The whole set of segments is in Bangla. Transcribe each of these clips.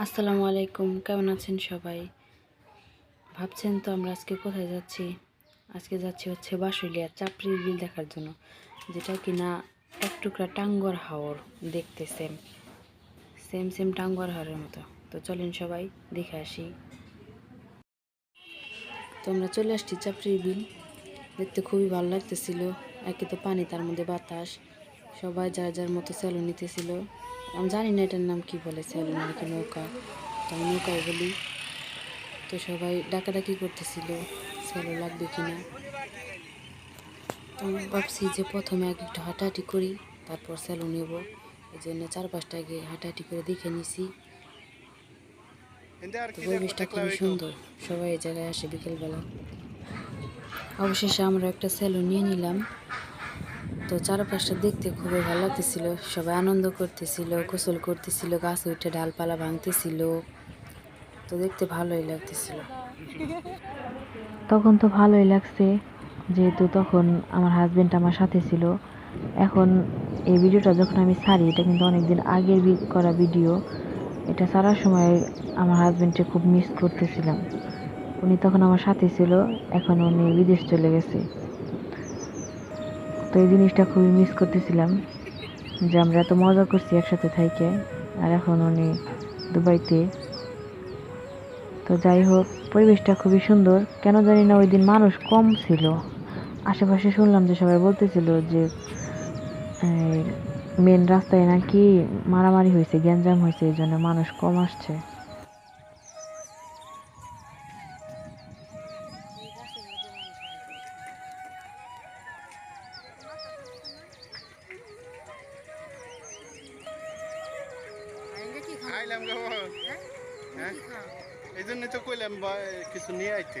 আসসালামু আলাইকুম, কেমন আছেন সবাই? ভাবছেন তো আমরা আজকে কোথায় যাচ্ছি? আজকে যাচ্ছি হচ্ছে বাসুলিয়া চাপড়ির বিল দেখার জন্য, যেটা কিনা এক টুকরা টাঙ্গর হাওর দেখতে সেম সেম সেম টাঙ্গর হাওরের মতো। তো চলেন সবাই, দেখে আসি। তো আমরা চলে আসছি চাপড়ির বিল। দেখতে খুবই ভালো লাগতেছিল। একে তো পানি, তার মধ্যে বাতাস। সবাই যার যার মতো স্যালো নিতেছিল। আমি জানি না এটার নাম কি বলে স্যালো নাকি নৌকা তো আমি নৌকায় বলি। তো সবাই ডাকাডাকি করতেছিল স্যালো লাগবে কিনা। তো আমি ভাবছি যে প্রথমে আগে একটু হাঁটাহাঁটি করি তারপর স্যালো নেব। এই জন্য চার পাঁচটা আগে হাঁটাহাঁটি করে দেখে নিছি। তো পরিবেশটা খুবই সুন্দর সবাই এই জায়গায় আসে বিকেলবেলা। অবশেষে আমরা একটা স্যালুন নিয়ে নিলাম। তো চারপাশটা দেখতে খুবই ভালো লাগতেছিল। সবাই আনন্দ করতেছিল, গোসল করতেছিল, গাছে উঠে ডালপালা ভাঙতেছিল। তো দেখতে ভালোই লাগতেছিল। তখন তো ভালোই লাগছে, যেহেতু তখন আমার হাজবেন্ড আমার সাথে ছিল। এখন এই ভিডিওটা যখন আমি ছাড়ি, এটা কিন্তু অনেকদিন আগের করা ভিডিও। এটা ছাড়ার সময় আমার হাজবেন্ডকে খুব মিস করতেছিলাম। উনি তখন আমার সাথে ছিল, এখন উনি বিদেশ চলে গেছে। তো এই জিনিসটা খুবই মিস করতেছিলাম, যে আমরা এত মজা করছি একসাথে থাইকে, আর এখন উনি দুবাইতে। তো যাই হোক, পরিবেশটা খুবই সুন্দর। কেন জানি না ওই দিন মানুষ কম ছিল। আশেপাশে শুনলাম যে সবাই বলতেছিল যে মেন রাস্তায় নাকি মারামারি হয়েছে, গ্যাঞ্জাম হয়েছে, এই জন্য মানুষ কম আসছে। আইলাম গো। হ্যাঁ? এই জন্যই তো কইলাম কিছু নিয়ে আইতে।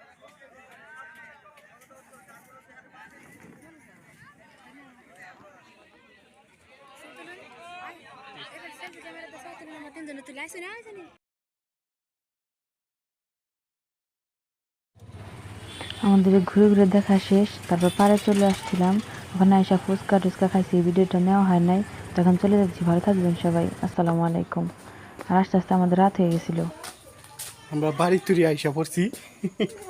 হুম। আমাদের ঘুরে ঘুরে দেখা শেষ তারপর পাড়ে চলে আসছিলাম। ওখানে এসে ফুচকা টুচকা খাইছি এই ভিডিওটা নেওয়া হয় নাই। তখন চলে যাচ্ছি ভালো থাকবেন সবাই। আসসালামু আলাইকুম। আর আস্তে আস্তে আমাদের রাত হয়ে গেছিল। আমরা বাড়ি তুরি আইসা পড়ছি।